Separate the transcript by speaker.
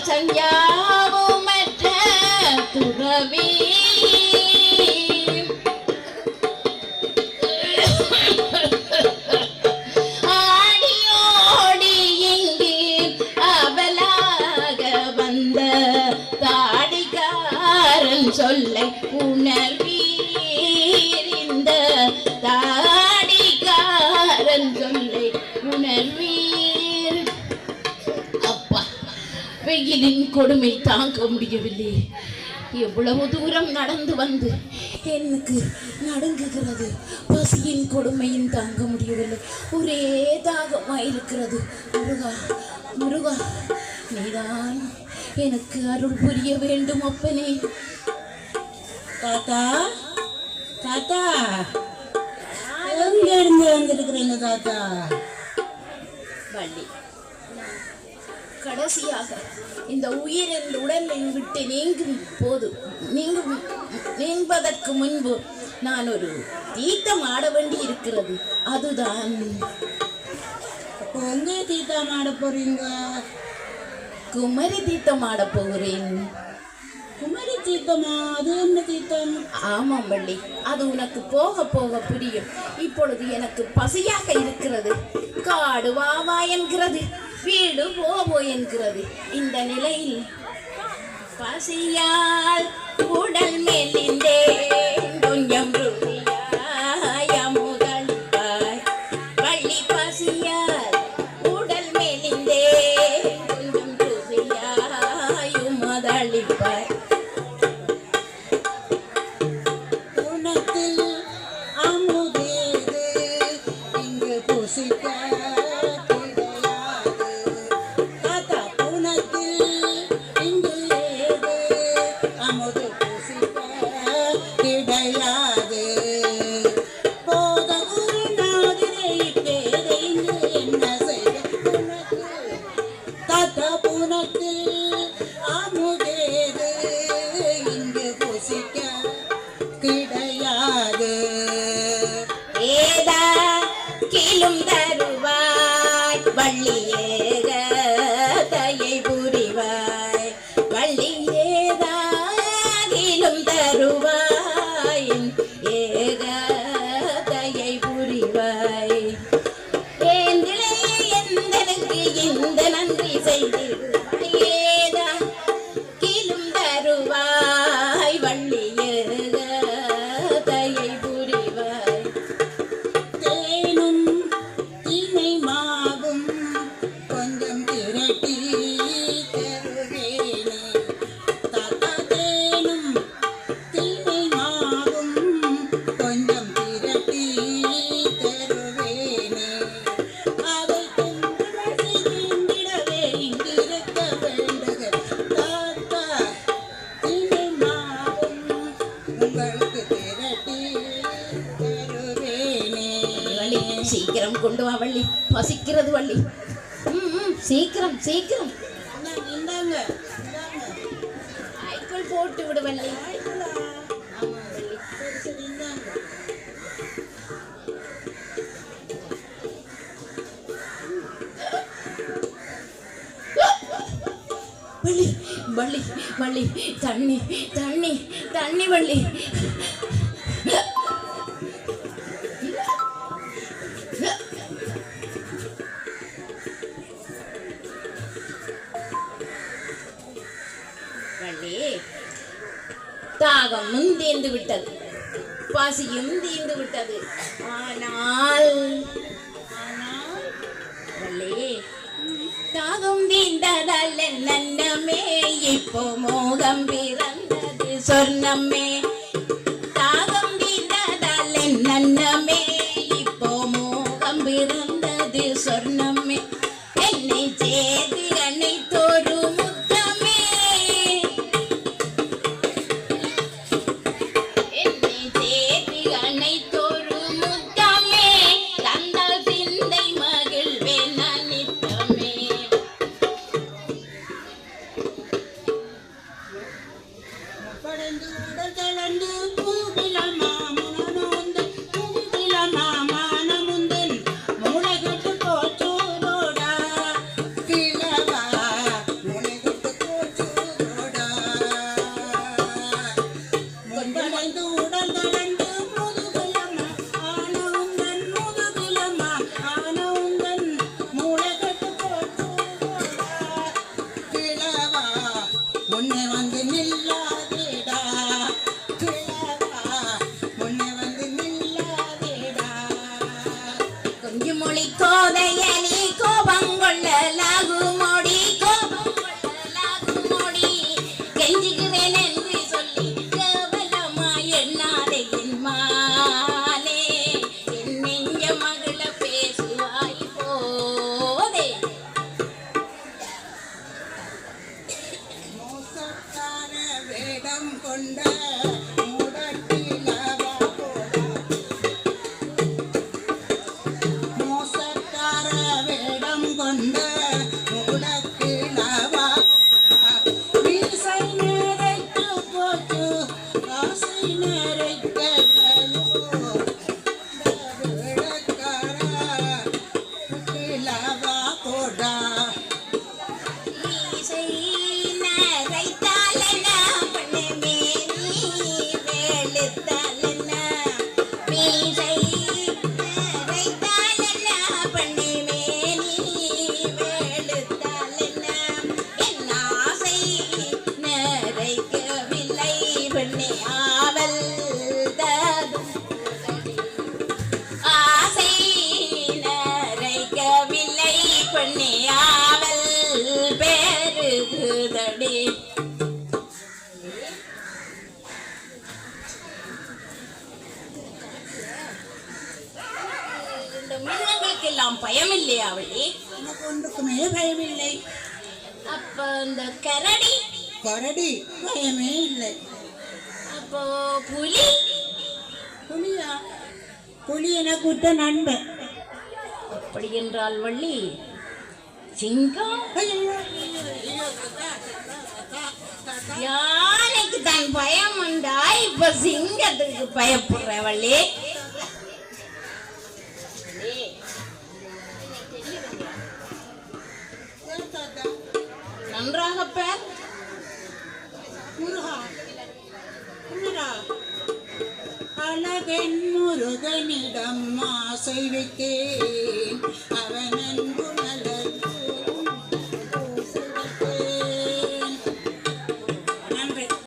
Speaker 1: பாசஞ்சாவுமற்ற துறவி. சொல்லை உணர்வி. வெயிலின் கொடுமை தாங்க முடியவில்லை. எவ்வளவு தூரம் நடந்து வந்து எனக்கு நடுங்குகிறது. பசியின் கொடுமையும் தாங்க முடியவில்லை. ஒரே தாகமாக இருக்கிறது. முருகா முருகா நீதான் எனக்கு அருள் புரிய வேண்டும் அப்பனே.
Speaker 2: தாத்தா தாத்தா. எங்க இருந்து வந்திருக்கிறீங்க தாத்தா?
Speaker 1: வள்ளி. கடைசியாக இந்த உயிர் என் உடலை விட்டு நீங்கும் போது நீங்கும் நீங்குவதற்கு முன்பு நான் ஒரு தீர்த்தம் ஆட வேண்டி இருக்கிறது அதுதான்
Speaker 2: எங்க தீத்தா மாட போறீங்க?
Speaker 1: குமரி தீர்த்தம் ஆட போகிறேன்.
Speaker 2: குமரி தீர்த்தமா? அது என்ன தீர்த்தம்?
Speaker 1: ஆமாம் வள்ளி அது உனக்கு போக போக புரியும். இப்பொழுது எனக்கு பசியாக இருக்கிறது. காடு வா வா என்கிறது. வீடு போவோ என்கிறது. இந்த நிலையில் பசியால் உடல் மெலிந்தேன் தருவாய் வள்ளி ஏக தயை புரிவாய். வள்ளி ஏதா கிலும் தருவாய். ஏக தயை புரிவாய். ஏந்திலே எந்தனுக்கு இந்த நன்றி செய்திருவாய் சீக்கிரம் கொண்டு வா வள்ளி. பசிக்கிறது வள்ளி. ம், சீக்கிரம் சீக்கிரம்.
Speaker 2: இந்தாங்க,
Speaker 1: ஐக்குள் போட்டு விடு வள்ளி. வள்ளி வள்ளி வள்ளி தண்ணி தண்ணி தண்ணி வள்ளி. தாகமும் தீர்ந்து விட்டது. பசியும் தீர்ந்து விட்டது. ஆனால் ஆனால் தாகம் தீண்டதல்ல நன்னமே. இப்போ மோகம் பிறந்தது சொர்ணமே. தாகம் தீண்டதல்ல நன்னமே. இப்போ மோகம் பிறந்தது சொர்ணமே. மிருகங்களுக்கெல்லாம் பயம் இல்லையா அவளே?
Speaker 2: எனக்கு ஒன்றுக்குமே பயமில்லை.
Speaker 1: அப்ப இந்த கரடி?
Speaker 2: கரடி பயமே இல்லை.
Speaker 1: அப்போ புலி?
Speaker 2: புலியா? புலி எனக்கு விட்ட நண்பன்.
Speaker 1: அப்படி என்றால் வள்ளி சிங்கம். யானைக்கு தான் பயம் உண்டா இப்ப சிங்கத்துக்கு பயப்படுற வள்ளி? நன்றாக பேர்
Speaker 2: முருகா முருகா அழகன் முருகனிடம் ஆசை வைத்தேன். அவன் அன்பு